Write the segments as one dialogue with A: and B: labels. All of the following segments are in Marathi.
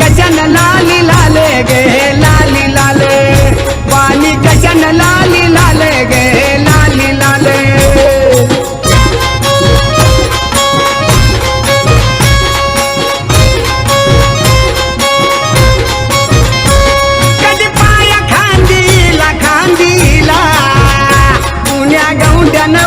A: कशन लाली लाले गे लाली लाले? वाली कशन लाली लाले गे लाली लाले? कधी पाया खांदीला खांदीला? पुण्या गौंड्यानं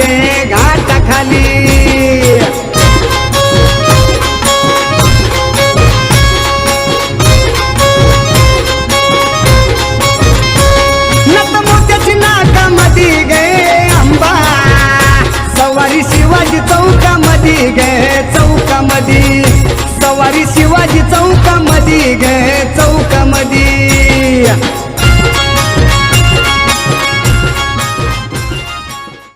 A: गे घाट खाली नत मोत्याची नाका मधी गे अंबा सवारी शिवाजी चौका मधी गे चौका मधी सवारी शिवाजी चौका मधी गे चौका